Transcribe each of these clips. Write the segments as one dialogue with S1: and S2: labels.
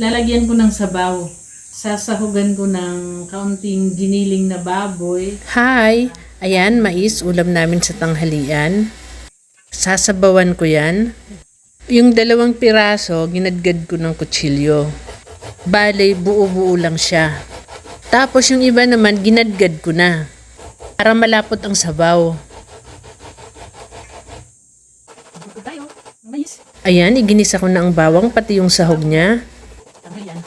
S1: lalagyan ko ng sabaw. Sasahugan ko ng kaunting giniling na baboy.
S2: Hi! Ayan, mais, ulam namin sa tanghalian. Sasabawan ko yan. Yung dalawang piraso, ginadgad ko ng kutsilyo. Bale, buo-buo lang siya. Tapos yung iba naman, ginadgad ko na. Para malapot ang sabaw. Ayan, iginisa ko na ang bawang, pati yung sahog niya.
S1: Tama yan.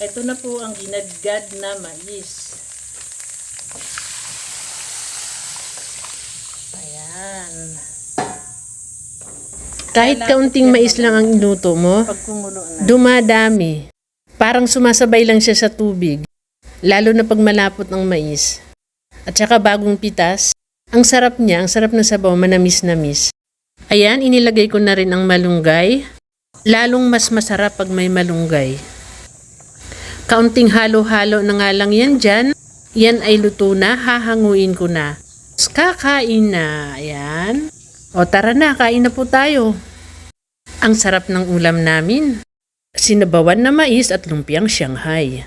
S1: Ito na po ang ginadgad na mais. Ayan.
S2: Kahit kaunting mais lang ang inuto mo, dumadami. Parang sumasabay lang siya sa tubig. Lalo na pag malapot ang mais. At saka bagong pitas, ang sarap niya, ang sarap ng sabaw, manamis-namis. Ayan, inilagay ko na rin ang malunggay. Lalong mas masarap pag may malunggay. Kaunting halo-halo na nga lang yan dyan. Yan ay luto na, hahanguin ko na. Kakain na. Ayan. O tara na, kain na po tayo. Ang sarap ng ulam namin. Sinabawan na mais at lumpiang Shanghai.